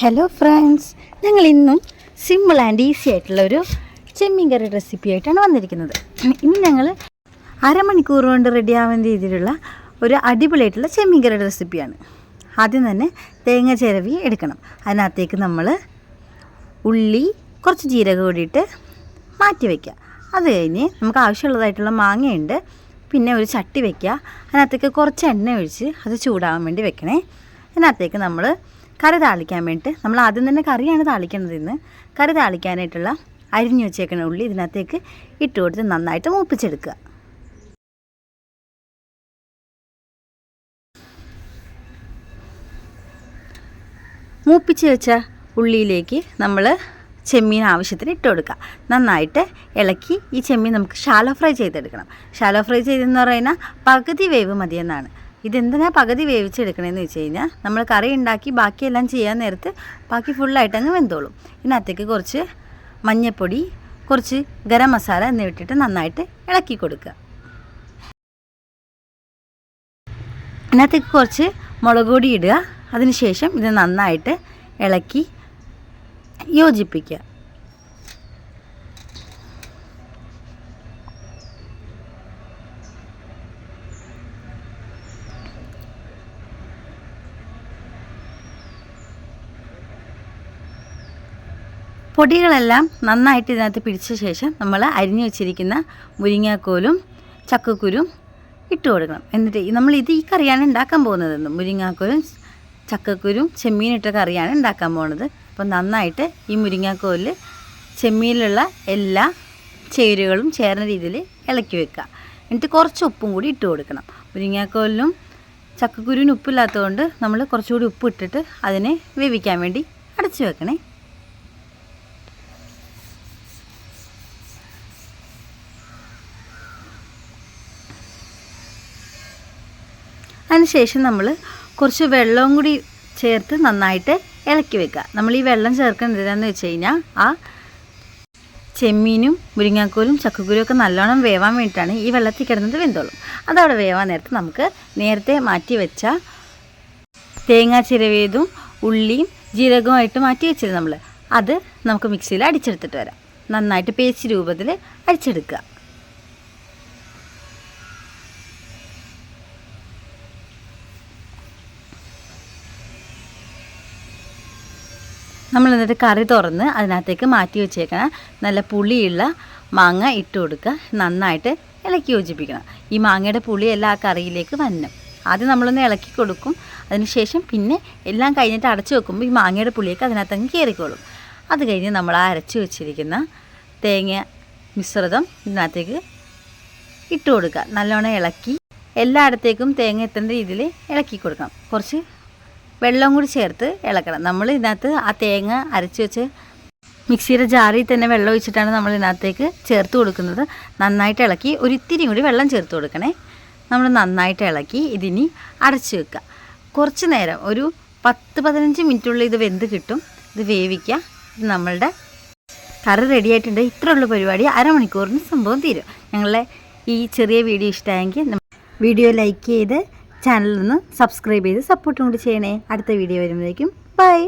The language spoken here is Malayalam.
ഹലോ ഫ്രണ്ട്സ് ഞങ്ങൾ ഇന്നും സിമ്പിൾ ആൻഡ് ഈസി ആയിട്ടുള്ള ഒരു ചെമ്മീൻ കറി റെസിപ്പി ആയിട്ടാണ് വന്നിരിക്കുന്നത്. ഇന്ന് ഞങ്ങൾ അരമണിക്കൂർ കൊണ്ട് റെഡിയാവുന്ന രീതിയിലുള്ള ഒരു അടിപൊളിയായിട്ടുള്ള ചെമ്മീൻ കറി റെസിപ്പിയാണ് ആദ്യം തന്നെ തേങ്ങ ചിരവി എടുക്കണം. അതിനകത്തേക്ക് നമ്മൾ ഉള്ളി കുറച്ച് ജീരകം കൂടിയിട്ട് മാറ്റി വയ്ക്കുക അത് കഴിഞ്ഞ് നമുക്ക് ആവശ്യമുള്ളതായിട്ടുള്ള മാങ്ങയുണ്ട്. പിന്നെ ഒരു ചട്ടി വയ്ക്കുക അതിനകത്തേക്ക് കുറച്ച് എണ്ണ ഒഴിച്ച് അത് ചൂടാവാൻ വേണ്ടി വെക്കണേ. അതിനകത്തേക്ക് നമ്മൾ കറി താളിക്കാൻ വേണ്ടിയിട്ട് നമ്മൾ ആദ്യം തന്നെ കറിയാണ് താളിക്കുന്നത് ഇന്ന്. കറി താളിക്കാനായിട്ടുള്ള അരിഞ്ഞു വെച്ചേക്കുന്ന ഉള്ളി ഇതിനകത്തേക്ക് ഇട്ട് കൊടുത്ത് നന്നായിട്ട് മൂപ്പിച്ചെടുക്കുക. മൂപ്പിച്ച് വെച്ച ഉള്ളിയിലേക്ക് നമ്മൾ ചെമ്മീൻ ആവശ്യത്തിന് ഇട്ട് കൊടുക്കുക. നന്നായിട്ട് ഇളക്കി ഈ ചെമ്മീൻ നമുക്ക് ഷാലോ ഫ്രൈ ചെയ്തെടുക്കണം. ഷാലോ ഫ്രൈ ചെയ്തെന്ന് പറയുന്ന പകുതി വേവ് മതിയെന്നാണ്. ഇതെന്തിനാ പകുതി വേവിച്ചെടുക്കണമെന്ന് വെച്ച് കഴിഞ്ഞാൽ നമ്മൾ കറി ഉണ്ടാക്കി ബാക്കിയെല്ലാം ചെയ്യാൻ നേരത്ത് ബാക്കി ഫുള്ളായിട്ട് അങ്ങ് വെന്തോളും ഇതിനകത്തേക്ക് കുറച്ച് മഞ്ഞൾപ്പൊടി കുറച്ച് ഗരം മസാല എന്നിവ ഇട്ടിട്ട് നന്നായിട്ട് ഇളക്കി കൊടുക്കുക. ഇതിനകത്തേക്ക് കുറച്ച് മുളക് പൊടി ഇടുക. അതിനുശേഷം ഇത് നന്നായിട്ട് ഇളക്കി യോജിപ്പിക്കുക. പൊടികളെല്ലാം നന്നായിട്ട് ഇതിനകത്ത് പിടിച്ച ശേഷം നമ്മൾ അരിഞ്ഞു വെച്ചിരിക്കുന്ന മുരിങ്ങാക്കോലും ചക്കക്കുരും ഇട്ട് കൊടുക്കണം. എന്നിട്ട് നമ്മൾ ഇത് ഈ കറിയാണ് ഉണ്ടാക്കാൻ പോകുന്നത് മുരിങ്ങാക്കോലും ചക്കക്കുരും ചെമ്മീനിട്ട കറിയാണ് ഉണ്ടാക്കാൻ പോകുന്നത്. അപ്പോൾ നന്നായിട്ട് ഈ മുരിങ്ങാക്കോലിൽ ചെമ്മീനിലുള്ള എല്ലാ ചേരുകളും ചേർന്ന രീതിയിൽ ഇളക്കി വെക്കുക. എന്നിട്ട് കുറച്ച് ഉപ്പും കൂടി ഇട്ട് കൊടുക്കണം. മുരിങ്ങാക്കോലിനും ചക്കക്കുരുവിന് ഉപ്പില്ലാത്തതുകൊണ്ട് നമ്മൾ കുറച്ചുകൂടി ഉപ്പ് ഇട്ടിട്ട് അതിനെ വേവിക്കാൻ വേണ്ടി അടച്ചു വെക്കണേ. അതിനുശേഷം നമ്മൾ കുറച്ച് വെള്ളവും കൂടി ചേർത്ത് നന്നായിട്ട് ഇളക്കി വെക്കുക. നമ്മൾ ഈ വെള്ളം ചേർക്കുന്നത് എന്താണെന്ന് വെച്ച് കഴിഞ്ഞാൽ ആ ചെമ്മീനും മുരിങ്ങാക്കോലും ചക്കക്കുരും ഒക്കെ നല്ലോണം വേവാൻ വേണ്ടിയിട്ടാണ് ഈ വെള്ളത്തിൽ കിടന്നത് വെന്തോളും. അതവിടെ വേവാൻ നേരത്ത് നമുക്ക് നേരത്തെ മാറ്റി വെച്ച തേങ്ങാ ചിരവേതും ഉള്ളിയും ജീരകവുമായിട്ട് മാറ്റി വെച്ചത് നമ്മൾ അത് നമുക്ക് മിക്സിയിൽ അടിച്ചെടുത്തിട്ട് വരാം. നന്നായിട്ട് പേസ്റ്റ് രൂപത്തിൽ അടിച്ചെടുക്കുക. നമ്മൾ എന്നിട്ട് കറി തുറന്ന് അതിനകത്തേക്ക് മാറ്റി വെച്ചേക്കണം. നല്ല പുളിയുള്ള മാങ്ങ ഇട്ട് കൊടുക്കുക. നന്നായിട്ട് ഇളക്കി യോജിപ്പിക്കണം. ഈ മാങ്ങയുടെ പുളി എല്ലാ ആ കറിയിലേക്ക് വരണം. ആദ്യം നമ്മളൊന്ന് ഇളക്കി കൊടുക്കും. അതിനുശേഷം പിന്നെ എല്ലാം കഴിഞ്ഞിട്ട് അടച്ചു വെക്കുമ്പോൾ ഈ മാങ്ങയുടെ പുളിയൊക്കെ അതിനകത്തങ്ങ് കയറിക്കോളും. അത് കഴിഞ്ഞ് നമ്മൾ ആ അരച്ച് വെച്ചിരിക്കുന്ന തേങ്ങ മിശ്രിതം ഇതിനകത്തേക്ക് ഇട്ട് കൊടുക്കുക. നല്ലോണം ഇളക്കി എല്ലായിടത്തേക്കും തേങ്ങ എത്തേണ്ട രീതിയിൽ ഇളക്കി കൊടുക്കണം. കുറച്ച് വെള്ളം കൂടി ചേർത്ത് ഇളക്കണം. നമ്മൾ ഇതിനകത്ത് ആ തേങ്ങ അരച്ച് വെച്ച് മിക്സിയുടെ ജാറിൽ തന്നെ വെള്ളം ഒഴിച്ചിട്ടാണ് നമ്മൾ ഇതിനകത്തേക്ക് ചേർത്ത് കൊടുക്കുന്നത്. നന്നായിട്ട് ഇളക്കി ഒരിത്തിരി കൂടി വെള്ളം ചേർത്ത് കൊടുക്കണേ. നമ്മൾ നന്നായിട്ട് ഇളക്കി ഇതിനി അടച്ച് വെക്കുക. കുറച്ച് നേരം ഒരു പത്ത് പതിനഞ്ച് മിനിറ്റുള്ളിൽ ഇത് വെന്ത് കിട്ടും. ഇത് വേവിക്കുക. ഇത് നമ്മളുടെ കറി റെഡിയായിട്ടുണ്ട് ഉള്ള പരിപാടി. അരമണിക്കൂറിന് സംഭവം തീരും. ഞങ്ങളുടെ ഈ ചെറിയ വീഡിയോ ഇഷ്ടമായെങ്കിൽ വീഡിയോ ലൈക്ക് ചെയ്ത് ചാനലിൽ നിന്ന് സബ്സ്ക്രൈബ് ചെയ്ത് സപ്പോർട്ടും കൂടി ചെയ്യണേ. അടുത്ത വീഡിയോ വരുമ്പോഴേക്കും. ബൈ